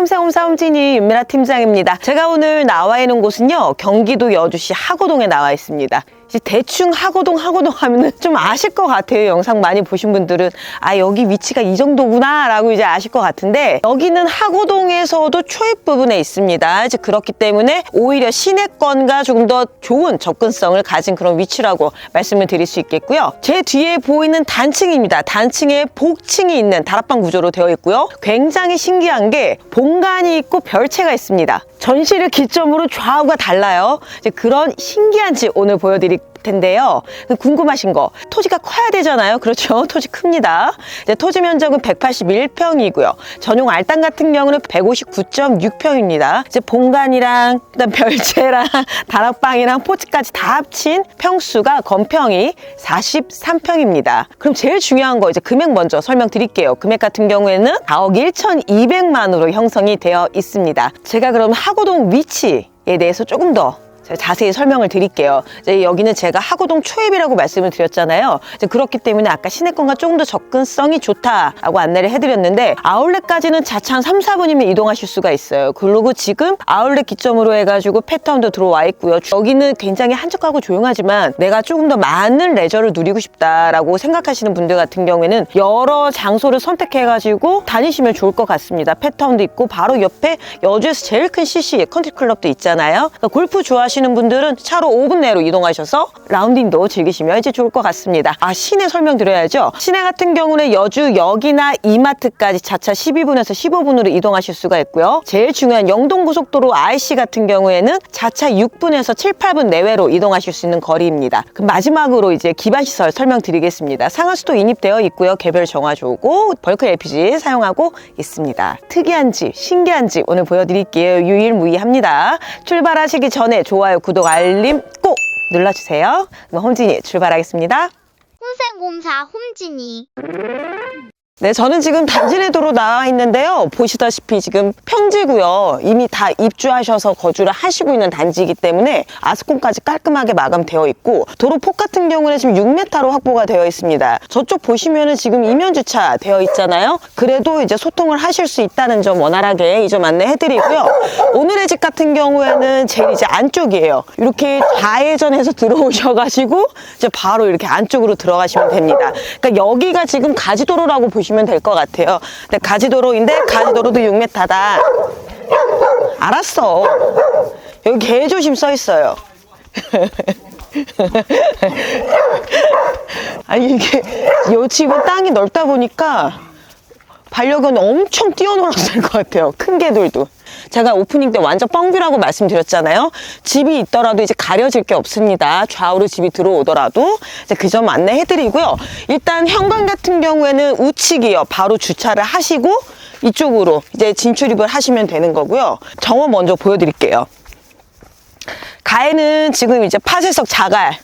홈생홈사 홈진이 윤미라 팀장입니다. 제가 오늘 나와 있는 곳은요, 경기도 여주시 하고동에 나와 있습니다. 대충 하고동 하고동 하면은 좀 아실 것 같아요. 영상 많이 보신 분들은 아 여기 위치가 이 정도구나라고 이제 아실 것 같은데 여기는 하고동에서도 초입 부분에 있습니다. 이제 그렇기 때문에 오히려 시내권과 조금 더 좋은 접근성을 가진 그런 위치라고 말씀을 드릴 수 있겠고요. 제 뒤에 보이는 단층입니다. 단층에 복층이 있는 다락방 구조로 되어 있고요. 굉장히 신기한 게 본관이 있고 별채가 있습니다. 전시를 기점으로 좌우가 달라요. 이제 그런 신기한 집 오늘 보여드릴 텐데요. 그 궁금하신 거 토지가 커야 되잖아요. 그렇죠. 토지 큽니다. 이제 토지 면적은 181평이고요. 전용 알땅 같은 경우는 159.6평입니다. 이제 본관이랑 그다음 별채랑 다락방이랑 포츠까지 다 합친 평수가 건평이 43평입니다. 그럼 제일 중요한 거 이제 금액 먼저 설명드릴게요. 금액 같은 경우에는 4억 1,200만으로 형성이 되어 있습니다. 제가 그럼 하고동 위치 에 대해서 조금 더 자세히 설명을 드릴게요. 이제 여기는 제가 하고동 초입이라고 말씀을 드렸잖아요. 이제 그렇기 때문에 아까 시내권과 조금 더 접근성이 좋다라고 안내를 해드렸는데 아울렛까지는 자차 한 3, 4분이면 이동하실 수가 있어요. 그리고 지금 아울렛 기점으로 해가지고 패턴도 들어와 있고요. 여기는 굉장히 한적하고 조용하지만 내가 조금 더 많은 레저를 누리고 싶다라고 생각하시는 분들 같은 경우에는 여러 장소를 선택해가지고 다니시면 좋을 것 같습니다. 패턴도 있고 바로 옆에 여주에서 제일 큰 CC 컨트리 클럽도 있잖아요. 그러니까 골프 좋아하시는 분들은 차로 5분 내로 이동하셔서 라운딩도 즐기시면 이제 좋을 것 같습니다. 아 시내 설명드려야죠. 시내 같은 경우는 여주역이나 이마트까지 자차 12분에서 15분으로 이동하실 수가 있고요. 제일 중요한 영동고속도로 IC 같은 경우에는 자차 6분에서 7, 8분 내외로 이동하실 수 있는 거리입니다. 그럼 마지막으로 이제 기반시설 설명드리겠습니다. 상하수도 인입되어 있고요. 개별 정화 좋고 벌크 LPG 사용하고 있습니다. 특이한 집, 신기한 집 오늘 보여드릴게요. 유일무이합니다. 출발하시기 전에 좋아 요, 구독, 알림 꼭 눌러주세요. 그럼 홈진이 출발하겠습니다. 홍생곰사 홈진이 네, 저는 지금 단진의 도로 나와 있는데요. 보시다시피 지금 평지고요. 이미 다 입주하셔서 거주를 하시고 있는 단지이기 때문에 아스콘까지 깔끔하게 마감되어 있고 도로 폭 같은 경우는 지금 6m로 확보가 되어 있습니다. 저쪽 보시면은 지금 이면 주차 되어 있잖아요. 그래도 이제 소통을 하실 수 있다는 점 원활하게 이 점 안내해드리고요. 오늘의 집 같은 경우에는 제일 이제 안쪽이에요. 이렇게 좌회전해서 들어오셔가지고 이제 바로 이렇게 안쪽으로 들어가시면 됩니다. 그러니까 여기가 지금 가지도로라고 보시면 될 것 같아요. 근데 가지도로인데 가지도로도 6m다. 알았어. 여기 개조심 써 있어요. 아니 이게 이 집은 땅이 넓다 보니까 반려견이 엄청 뛰어놀았을 것 같아요. 큰 개들도. 제가 오프닝 때 완전 뻥뷰라고 말씀드렸잖아요. 집이 있더라도 이제 가려질 게 없습니다. 좌우로 집이 들어오더라도 이제 그 점 안내해드리고요. 일단 현관 같은 경우에는 우측이요. 바로 주차를 하시고 이쪽으로 이제 진출입을 하시면 되는 거고요. 정원 먼저 보여드릴게요. 가에는 지금 이제 파쇄석 자갈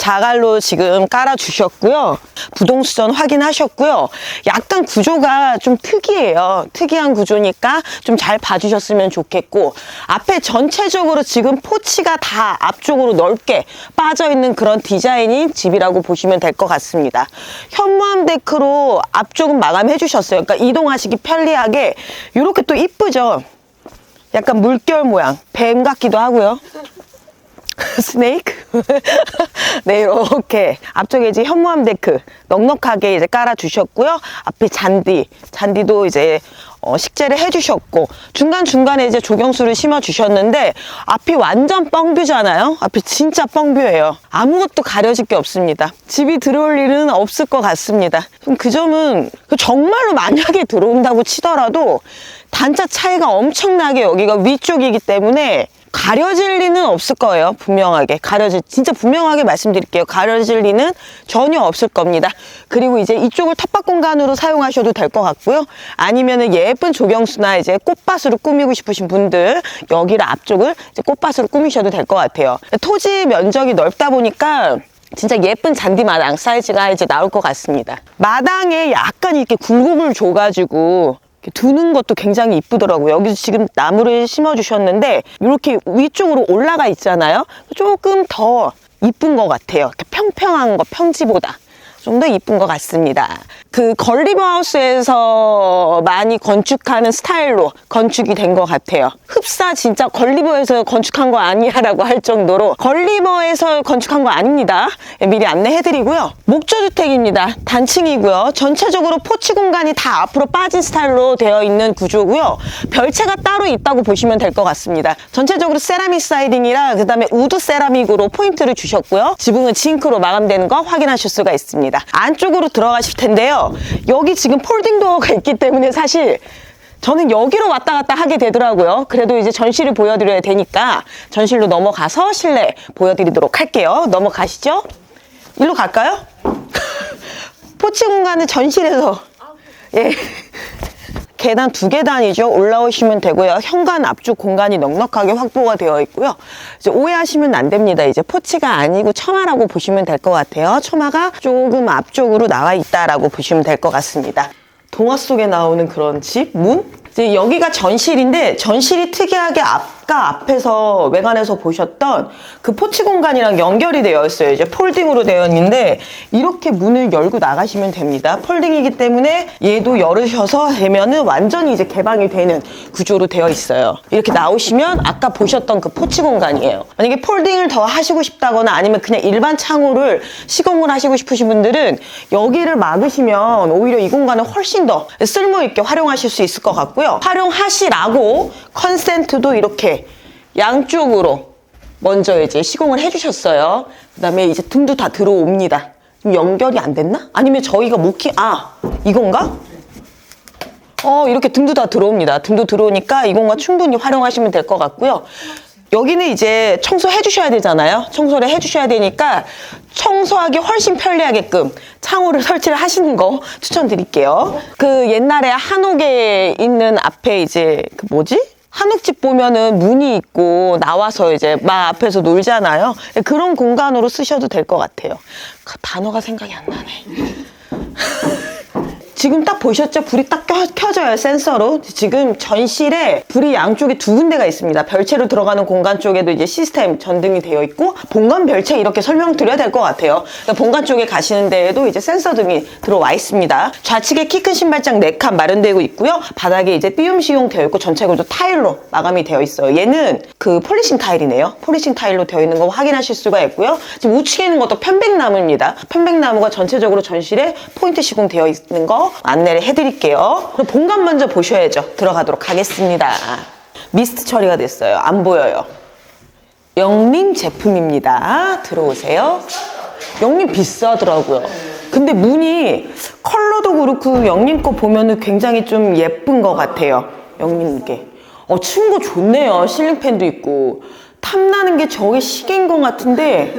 자갈로 지금 깔아 주셨고요. 부동수전 확인하셨고요. 약간 구조가 좀 특이해요. 특이한 구조니까 좀 잘 봐주셨으면 좋겠고 앞에 전체적으로 지금 포치가 다 앞쪽으로 넓게 빠져 있는 그런 디자인인 집이라고 보시면 될 것 같습니다. 현무암 데크로 앞쪽은 마감해 주셨어요. 그러니까 이동하시기 편리하게 이렇게 또 이쁘죠. 약간 물결 모양 뱀 같기도 하고요. 스네이크? 네, 이렇게. 앞쪽에 이제 현무암 데크 넉넉하게 이제 깔아주셨고요. 앞에 잔디, 잔디도 이제 어, 식재를 해주셨고, 중간중간에 이제 조경수를 심어주셨는데, 앞이 완전 뻥뷰잖아요? 앞이 진짜 뻥뷰예요. 아무것도 가려질 게 없습니다. 집이 들어올 일은 없을 것 같습니다. 그 점은 정말로 만약에 들어온다고 치더라도, 단자 차이가 엄청나게 여기가 위쪽이기 때문에 가려질 리는 없을 거예요. 분명하게. 가려질, 진짜 분명하게 말씀드릴게요. 가려질 리는 전혀 없을 겁니다. 그리고 이제 이쪽을 텃밭 공간으로 사용하셔도 될 것 같고요. 아니면은 예쁜 조경수나 이제 꽃밭으로 꾸미고 싶으신 분들, 여기를 앞쪽을 이제 꽃밭으로 꾸미셔도 될 것 같아요. 토지 면적이 넓다 보니까 진짜 예쁜 잔디 마당 사이즈가 이제 나올 것 같습니다. 마당에 약간 이렇게 굴곡을 줘가지고 두는 것도 굉장히 이쁘더라고요. 여기서 지금 나무를 심어주셨는데 이렇게 위쪽으로 올라가 있잖아요. 조금 더 이쁜 것 같아요. 평평한 거 평지보다 좀 더 이쁜 것 같습니다. 그 걸리버하우스에서 많이 건축하는 스타일로 건축이 된 것 같아요. 흡사 진짜 걸리버에서 건축한 거 아니야라고 할 정도로 걸리버에서 건축한 거 아닙니다. 예, 미리 안내해드리고요. 목조주택입니다. 단층이고요. 전체적으로 포치 공간이 다 앞으로 빠진 스타일로 되어 있는 구조고요. 별채가 따로 있다고 보시면 될 것 같습니다. 전체적으로 세라믹 사이딩이라 그다음에 우드 세라믹으로 포인트를 주셨고요. 지붕은 징크로 마감되는 거 확인하실 수가 있습니다. 안쪽으로 들어가실 텐데요. 여기 지금 폴딩 도어가 있기 때문에 사실 저는 여기로 왔다 갔다 하게 되더라고요. 그래도 이제 전시를 보여드려야 되니까 전실로 넘어가서 실내 보여드리도록 할게요. 넘어가시죠. 일로 갈까요? 포치 공간은 전실에서 예. 계단 두 계단이죠. 올라오시면 되고요. 현관 앞쪽 공간이 넉넉하게 확보가 되어 있고요. 이제 오해하시면 안 됩니다. 이제 포치가 아니고 처마라고 보시면 될 것 같아요. 처마가 조금 앞쪽으로 나와 있다라고 보시면 될 것 같습니다. 동화 속에 나오는 그런 집, 문? 이제 여기가 전실인데 전실이 특이하게 아까 앞에서 외관에서 보셨던 그 포치 공간이랑 연결이 되어 있어요. 이제 폴딩으로 되어 있는데 이렇게 문을 열고 나가시면 됩니다. 폴딩이기 때문에 얘도 열으셔서 되면은 완전히 이제 개방이 되는 구조로 되어 있어요. 이렇게 나오시면 아까 보셨던 그 포치 공간이에요. 만약에 폴딩을 더 하시고 싶다거나 아니면 그냥 일반 창호를 시공을 하시고 싶으신 분들은 여기를 막으시면 오히려 이 공간을 훨씬 더 쓸모 있게 활용하실 수 있을 것 같고요. 활용하시라고 컨센트도 이렇게 양쪽으로 먼저 이제 시공을 해주셨어요. 그 다음에 이제 등도 다 들어옵니다. 좀 연결이 안 됐나? 아니면 저희가 목키, 아, 이건가? 어, 이렇게 등도 다 들어옵니다. 등도 들어오니까 이 공간 충분히 활용하시면 될 것 같고요. 여기는 이제 청소해 주셔야 되잖아요. 청소를 해 주셔야 되니까 청소하기 훨씬 편리하게끔 창호를 설치를 하시는 거 추천드릴게요. 그 옛날에 한옥에 있는 앞에 이제 그 뭐지? 한옥집 보면은 문이 있고 나와서 이제 막 앞에서 놀잖아요. 그런 공간으로 쓰셔도 될 것 같아요. 그 단어가 생각이 안 나네. 지금 딱 보셨죠? 불이 딱 켜, 켜져요, 센서로. 지금 전실에 불이 양쪽에 두 군데가 있습니다. 별채로 들어가는 공간 쪽에도 이제 시스템 전등이 되어 있고, 본관 별채 이렇게 설명드려야 될 것 같아요. 그러니까 본관 쪽에 가시는 데에도 이제 센서 등이 들어와 있습니다. 좌측에 키 큰 신발장 4칸 마련되고 있고요. 바닥에 이제 띄움 시용 되어 있고, 전체적으로 타일로 마감이 되어 있어요. 얘는 그 폴리싱 타일이네요. 폴리싱 타일로 되어 있는 거 확인하실 수가 있고요. 지금 우측에 있는 것도 편백나무입니다. 편백나무가 전체적으로 전실에 포인트 시공되어 있는 거 안내를 해드릴게요. 그럼 본관 먼저 보셔야죠. 들어가도록 하겠습니다. 미스트 처리가 됐어요. 안 보여요. 영림 제품입니다. 들어오세요. 영림 비싸더라고요. 근데 문이 컬러도 그렇고 영림 거 보면은 굉장히 좀 예쁜 것 같아요. 영림 게. 어, 층고 좋네요. 실링팬도 있고. 탐나는 게 저게 시계인 것 같은데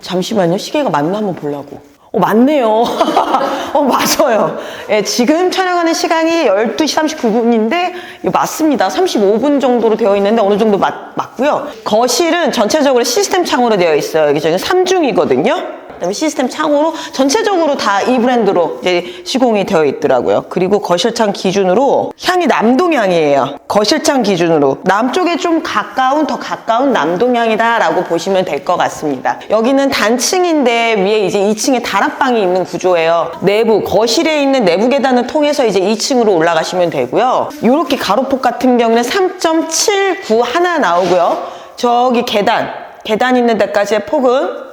잠시만요. 시계가 맞나 한번 보려고. 어, 맞네요. 어, 맞아요. 예, 지금 촬영하는 시간이 12시 39분인데, 맞습니다. 35분 정도로 되어 있는데, 어느 정도 맞, 맞고요. 거실은 전체적으로 시스템 창으로 되어 있어요. 여기 저는 3중이거든요. 그다음에 시스템 창으로 전체적으로 다 이 브랜드로 이제 시공이 되어 있더라고요. 그리고 거실창 기준으로 향이 남동향이에요. 거실창 기준으로 남쪽에 좀 가까운 더 가까운 남동향이다라고 보시면 될 것 같습니다. 여기는 단층인데 위에 이제 2층에 다락방이 있는 구조예요. 내부 거실에 있는 내부 계단을 통해서 이제 2층으로 올라가시면 되고요. 이렇게 가로폭 같은 경우는 3.79 하나 나오고요. 저기 계단 계단 있는 데까지의 폭은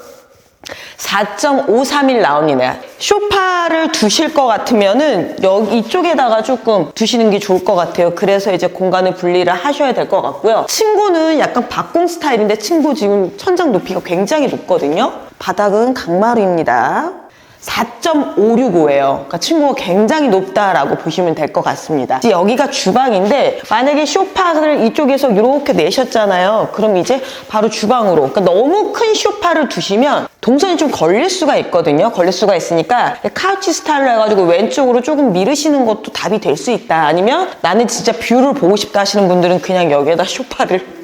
4.531 나옵니다. 쇼파를 두실 것 같으면은 여기 이쪽에다가 조금 두시는 게 좋을 것 같아요. 그래서 이제 공간을 분리를 하셔야 될 것 같고요. 층고는 약간 박공 스타일인데 층고 지금 천장 높이가 굉장히 높거든요. 바닥은 강마루입니다. 4.565예요. 그러니까 층고가 굉장히 높다라고 보시면 될 것 같습니다. 이제 여기가 주방인데 만약에 쇼파를 이쪽에서 이렇게 내셨잖아요. 그럼 이제 바로 주방으로. 그러니까 너무 큰 쇼파를 두시면 동선이 좀 걸릴 수가 있거든요. 걸릴 수가 있으니까 카우치 스타일로 해가지고 왼쪽으로 조금 미르시는 것도 답이 될 수 있다. 아니면 나는 진짜 뷰를 보고 싶다 하시는 분들은 그냥 여기에다 쇼파를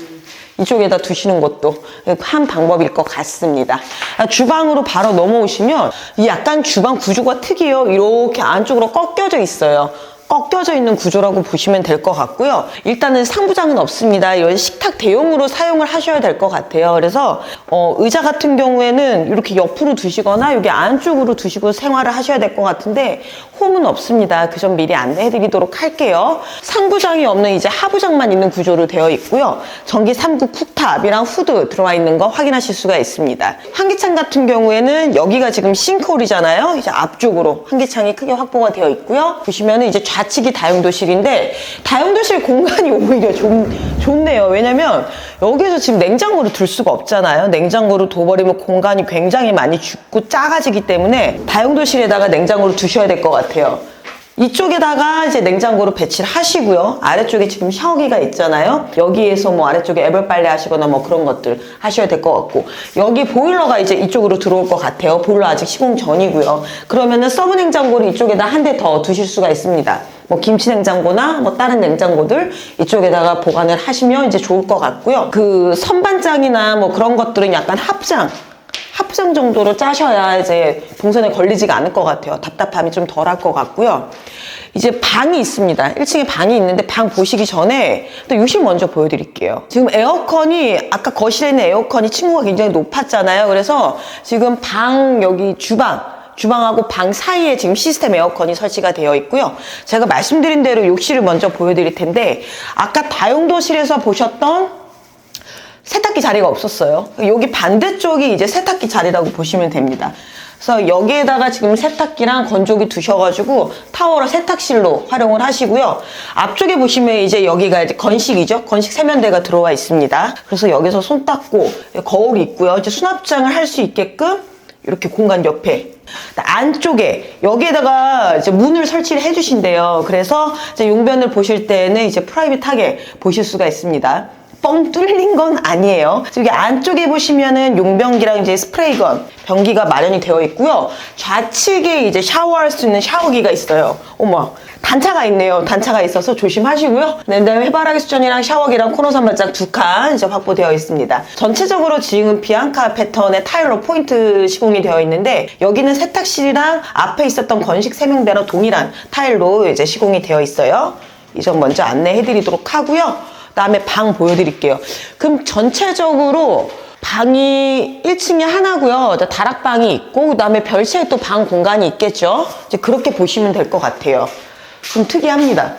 이쪽에다 두시는 것도 한 방법일 것 같습니다. 아, 주방으로 바로 넘어오시면 이 약간 주방 구조가 특이해요. 이렇게 안쪽으로 꺾여져 있어요. 꺾여져 있는 구조라고 보시면 될 것 같고요. 일단은 상부장은 없습니다. 이런 식탁 대용으로 사용을 하셔야 될 것 같아요. 그래서 어, 의자 같은 경우에는 이렇게 옆으로 두시거나 여기 안쪽으로 두시고 생활을 하셔야 될 것 같은데 홈은 없습니다. 그 점 미리 안내해드리도록 할게요. 상부장이 없는 이제 하부장만 있는 구조로 되어 있고요. 전기 3구 쿡탑이랑 후드 들어와 있는 거 확인하실 수가 있습니다. 환기창 같은 경우에는 여기가 지금 싱크홀이잖아요. 이제 앞쪽으로 환기창이 크게 확보가 되어 있고요. 보시면은 이제 좌 측이 다용도실인데 다용도실 공간이 오히려 좋, 좋네요. 왜냐면 여기서 지금 냉장고를 둘 수가 없잖아요. 냉장고를 둬버리면 공간이 굉장히 많이 죽고 작아지기 때문에 다용도실에다가 냉장고를 두셔야 될 것 같아요. 이쪽에다가 이제 냉장고를 배치를 하시고요. 아래쪽에 지금 샤워기가 있잖아요. 여기에서 뭐 아래쪽에 애벌 빨래 하시거나 뭐 그런 것들 하셔야 될 것 같고 여기 보일러가 이제 이쪽으로 들어올 것 같아요. 보일러 아직 시공 전이고요. 그러면은 서브 냉장고를 이쪽에다 한 대 더 두실 수가 있습니다. 뭐 김치 냉장고나 뭐 다른 냉장고들 이쪽에다가 보관을 하시면 이제 좋을 것 같고요. 그 선반장이나 뭐 그런 것들은 약간 합장 합장 정도로 짜셔야 이제 동선에 걸리지가 않을 것 같아요. 답답함이 좀 덜할 것 같고요. 이제 방이 있습니다. 1층에 방이 있는데 방 보시기 전에 또 욕실 먼저 보여드릴게요. 지금 에어컨이 아까 거실에 있는 에어컨이 층고가 굉장히 높았잖아요. 그래서 지금 방 여기 주방 주방하고 방 사이에 지금 시스템 에어컨이 설치가 되어 있고요. 제가 말씀드린 대로 욕실을 먼저 보여드릴 텐데 아까 다용도실에서 보셨던 세탁기 자리가 없었어요. 여기 반대쪽이 이제 세탁기 자리라고 보시면 됩니다. 그래서 여기에다가 지금 세탁기랑 건조기 두셔가지고 타워를 세탁실로 활용을 하시고요. 앞쪽에 보시면 이제 여기가 이제 건식이죠. 건식 세면대가 들어와 있습니다. 그래서 여기서 손 닦고 거울이 있고요. 이제 수납장을 할 수 있게끔 이렇게 공간 옆에 안쪽에 여기에다가 이제 문을 설치를 해주신대요. 그래서 이제 용변을 보실 때는 이제 프라이빗하게 보실 수가 있습니다. 뻥 뚫린 건 아니에요. 여기 안쪽에 보시면은 용변기랑 이제 스프레이건 변기가 마련이 되어 있고요. 좌측에 이제 샤워할 수 있는 샤워기가 있어요. 어머. 단차가 있네요. 단차가 있어서 조심하시고요. 네, 그다음에 해바라기 수전이랑 샤워기랑 코너 선반장 두 칸 이제 확보되어 있습니다. 전체적으로 지금 비앙카 패턴의 타일로 포인트 시공이 되어 있는데 여기는 세탁실이랑 앞에 있었던 건식 세면대랑 동일한 타일로 이제 시공이 되어 있어요. 이 점 먼저 안내해 드리도록 하고요. 그다음에 방 보여드릴게요. 그럼 전체적으로 방이 1층에 하나고요. 다락방이 있고 그다음에 별채에 또 방 공간이 있겠죠. 이제 그렇게 보시면 될 것 같아요. 좀 특이합니다.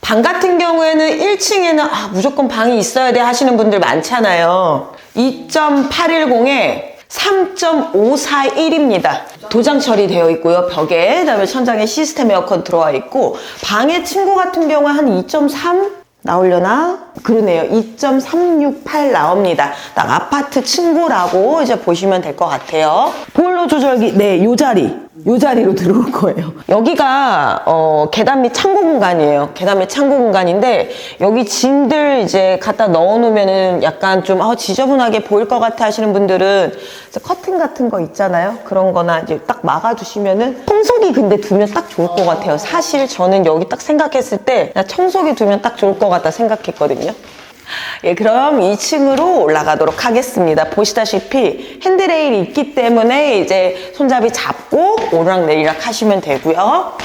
방 같은 경우에는 1층에는 아, 무조건 방이 있어야 돼 하시는 분들 많잖아요. 2.810에 3.541입니다. 도장 처리되어 있고요. 벽에 그다음에 천장에 시스템 에어컨 들어와 있고 방의 층고 같은 경우에 한2.3 나오려나? 그러네요. 2.368 나옵니다. 딱 아파트 층고라고 이제 보시면 될 것 같아요. 보일러 조절기, 네, 요 자리. 요 자리로 들어올 거예요. 여기가 어, 계단 및 창고 공간이에요. 계단 및 창고 공간인데 여기 짐들 이제 갖다 넣어놓으면은 약간 좀 아, 지저분하게 보일 것 같아 하시는 분들은 커튼 같은 거 있잖아요. 그런 거나 이제 딱 막아두시면은 청소기 근데 두면 딱 좋을 것 같아요. 사실 저는 여기 딱 생각했을 때 나 청소기 두면 딱 좋을 것 같다 생각했거든요. 예, 그럼 2층으로 올라가도록 하겠습니다. 보시다시피 핸드레일이 있기 때문에 이제 손잡이 잡고 오르락내리락 하시면 되고요.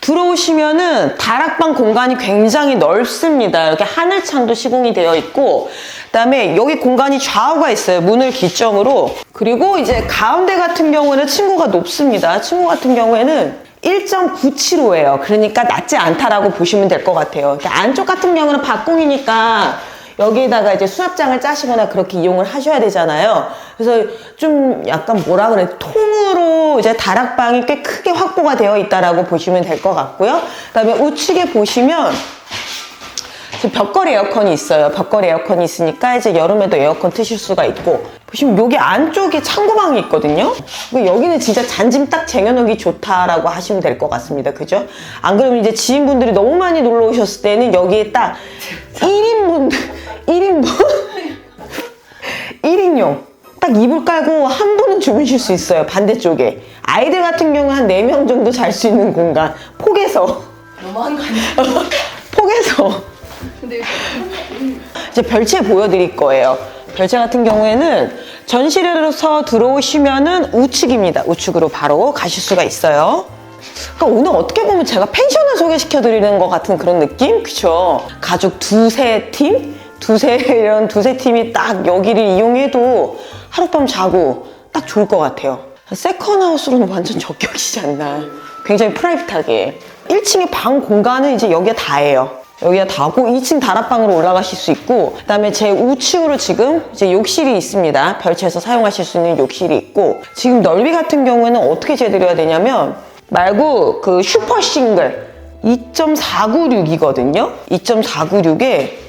들어오시면은 다락방 공간이 굉장히 넓습니다. 이렇게 하늘창도 시공이 되어 있고, 그 다음에 여기 공간이 좌우가 있어요. 문을 기점으로. 그리고 이제 가운데 같은 경우는 층고가 높습니다. 층고 같은 경우에는 1.975예요. 그러니까 낮지 않다라고 보시면 될 것 같아요. 안쪽 같은 경우는 박공이니까 여기에다가 이제 수납장을 짜시거나 그렇게 이용을 하셔야 되잖아요. 그래서 좀 약간 뭐라 그래 통으로 이제 다락방이 꽤 크게 확보가 되어 있다라고 보시면 될 것 같고요. 그다음에 우측에 보시면 지금 벽걸이 에어컨이 있어요. 벽걸이 에어컨이 있으니까 이제 여름에도 에어컨 트실 수가 있고 보시면 여기 안쪽에 창고방이 있거든요. 여기는 진짜 잔짐 딱 쟁여놓기 좋다라고 하시면 될 것 같습니다. 그죠? 안 그러면 이제 지인분들이 너무 많이 놀러 오셨을 때는 여기에 딱 1인분 1인분 1인용 딱 이불 깔고 한 분은 주무실 수 있어요. 반대쪽에 아이들 같은 경우 한 4명 정도 잘 수 있는 공간 폭에서 너무한 거 아니야? 폭에서 근데 이제 별채 보여드릴 거예요. 별채 같은 경우에는 전실에서 들어오시면은 우측입니다. 우측으로 바로 가실 수가 있어요. 그러니까 오늘 어떻게 보면 제가 펜션을 소개시켜드리는 것 같은 그런 느낌? 그쵸? 가족 두세 팀? 두세, 이런 두세 팀이 딱 여기를 이용해도 하룻밤 자고 딱 좋을 것 같아요. 세컨하우스로는 완전 적격이지 않나. 굉장히 프라이빗하게. 1층의 방 공간은 이제 여기가 다예요. 여기가 다고 2층 다락방으로 올라가실 수 있고 그다음에 제 우측으로 지금 이제 욕실이 있습니다. 별채에서 사용하실 수 있는 욕실이 있고 지금 넓이 같은 경우에는 어떻게 재드려야 되냐면 말고 그 슈퍼 싱글 2.496이거든요. 2.496에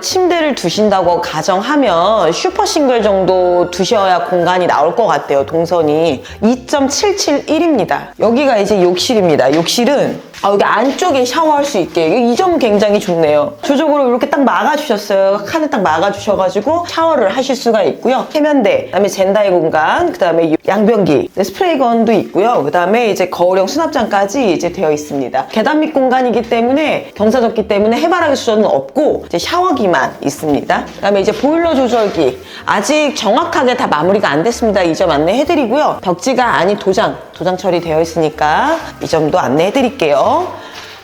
침대를 두신다고 가정하면 슈퍼 싱글 정도 두셔야 공간이 나올 것 같아요, 동선이. 2.771입니다. 여기가 이제 욕실입니다. 욕실은 아, 여기 안쪽에 샤워할 수 있게 이 점 굉장히 좋네요. 조적으로 이렇게 딱 막아주셨어요. 칸을 딱 막아주셔가지고 샤워를 하실 수가 있고요. 세면대, 그다음에 젠다이 공간, 그다음에 양변기, 네, 스프레이건도 있고요. 그다음에 이제 거울형 수납장까지 이제 되어 있습니다. 계단 밑 공간이기 때문에 경사졌기 때문에 해바라기 수전은 없고 이제 샤워기만 있습니다. 그다음에 이제 보일러 조절기 아직 정확하게 다 마무리가 안 됐습니다. 이 점 안내해드리고요. 벽지가 아닌 도장, 도장 처리되어 있으니까 이 점도 안내해 드릴게요.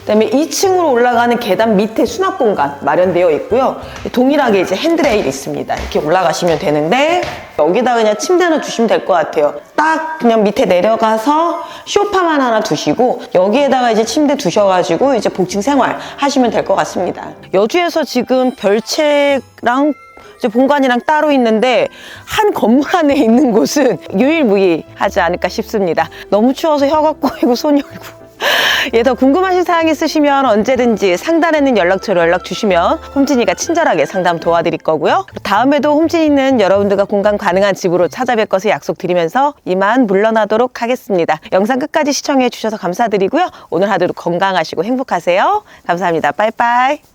그다음에 2층으로 올라가는 계단 밑에 수납 공간 마련되어 있고요. 동일하게 이제 핸드레일 있습니다. 이렇게 올라가시면 되는데 여기다 그냥 침대 하나 두시면 될 것 같아요. 딱 그냥 밑에 내려가서 쇼파만 하나 두시고 여기에다가 이제 침대 두셔가지고 이제 복층 생활 하시면 될 것 같습니다. 여주에서 지금 별채랑 본관이랑 따로 있는데 한 건물 안에 있는 곳은 유일무이하지 않을까 싶습니다. 너무 추워서 혀가 꼬이고 손이 얼고. 예, 더 궁금하신 사항 있으시면 언제든지 상단에 있는 연락처로 연락 주시면 홈진이가 친절하게 상담 도와드릴 거고요. 다음에도 홈진이는 여러분들과 공감 가능한 집으로 찾아뵐 것을 약속드리면서 이만 물러나도록 하겠습니다. 영상 끝까지 시청해 주셔서 감사드리고요. 오늘 하루도 건강하시고 행복하세요. 감사합니다. 빠이빠이.